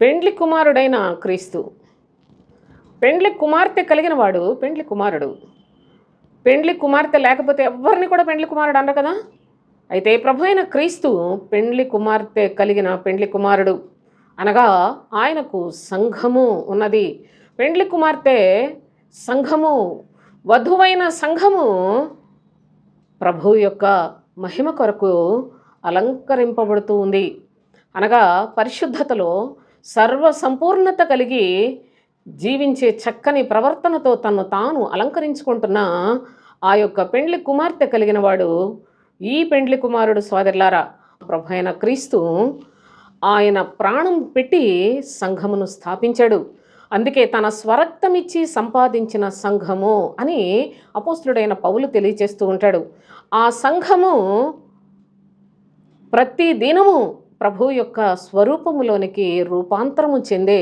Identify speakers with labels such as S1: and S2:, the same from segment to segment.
S1: పెండ్లి కుమారుడైన క్రీస్తు. పెండ్లి కుమార్తె కలిగిన వాడు పెండ్లి కుమారుడు. పెండ్లి కుమార్తె లేకపోతే ఎవరిని కూడా పెండ్లి కుమారుడు అనరు కదా? అయితే ప్రభు అయిన క్రీస్తు పెండ్లి కుమార్తె కలిగిన పెండ్లి కుమారుడు. అనగా ఆయనకు సంఘము ఉన్నది. పెండ్లి కుమార్తె సంఘము వధువైన సంఘము ప్రభు యొక్క మహిమ కొరకు అలంకరింపబడుతూ ఉంది. అనగా పరిశుద్ధతలో సర్వ సంపూర్ణత కలిగి జీవించే చక్కని ప్రవర్తనతో తను తాను అలంకరించుకుంటున్న ఆ యొక్క పెండ్లి కుమార్తె కలిగిన వాడు ఈ పెండ్లి కుమారుడు సోదరులారా ప్రభు అయిన క్రీస్తు ఆయన ప్రాణం పెట్టి సంఘమును స్థాపించాడు. అందుకే తన స్వరక్తమిచ్చి సంపాదించిన సంఘము అని అపోస్తుడైన పౌలు తెలియచేస్తూ ఉంటాడు. ఆ సంఘము ప్రతి దినము ప్రభు యొక్క స్వరూపములోనికి రూపాంతరము చెందే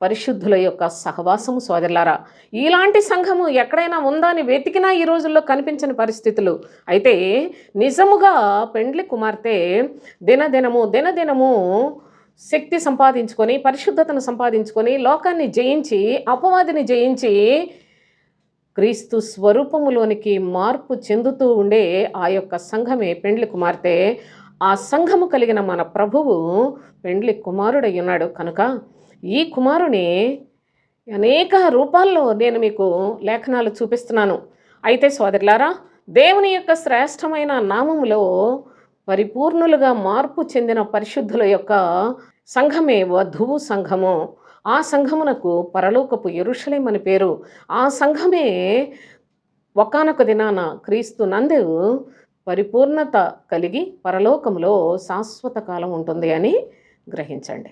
S1: పరిశుద్ధుల యొక్క సహవాసము సోదరులారా. ఇలాంటి సంఘము ఎక్కడైనా ఉందా అని వెతికినా ఈ రోజుల్లో కనిపించని పరిస్థితులు. అయితే నిజముగా పెండ్లి కుమార్తె దినదినము దినదినము శక్తి సంపాదించుకొని పరిశుద్ధతను సంపాదించుకొని లోకాన్ని జయించి అపవాదిని జయించి క్రీస్తు స్వరూపములోనికి మార్పు చెందుతూ ఉండే ఆ యొక్క సంఘమే పెండ్లి కుమార్తె. ఆ సంఘము కలిగిన మన ప్రభువు పెండ్లి కుమారుడై ఉన్నాడు కనుక ఈ కుమారుని అనేక రూపాల్లో నేను మీకు లేఖనాలు చూపిస్తున్నాను. అయితే సోదరులారా దేవుని యొక్క శ్రేష్టమైన నామములో పరిపూర్ణులుగా మార్పు చెందిన పరిశుద్ధుల యొక్క సంఘమే వధువు సంఘము. ఆ సంఘమునకు పరలోకపు ఎరుషలేం అని పేరు. ఆ సంఘమే ఒకానొక దినాన క్రీస్తు నందు పరిపూర్ణత కలిగి పరలోకములో శాశ్వత కాలం ఉంటుంది అని గ్రహించండి.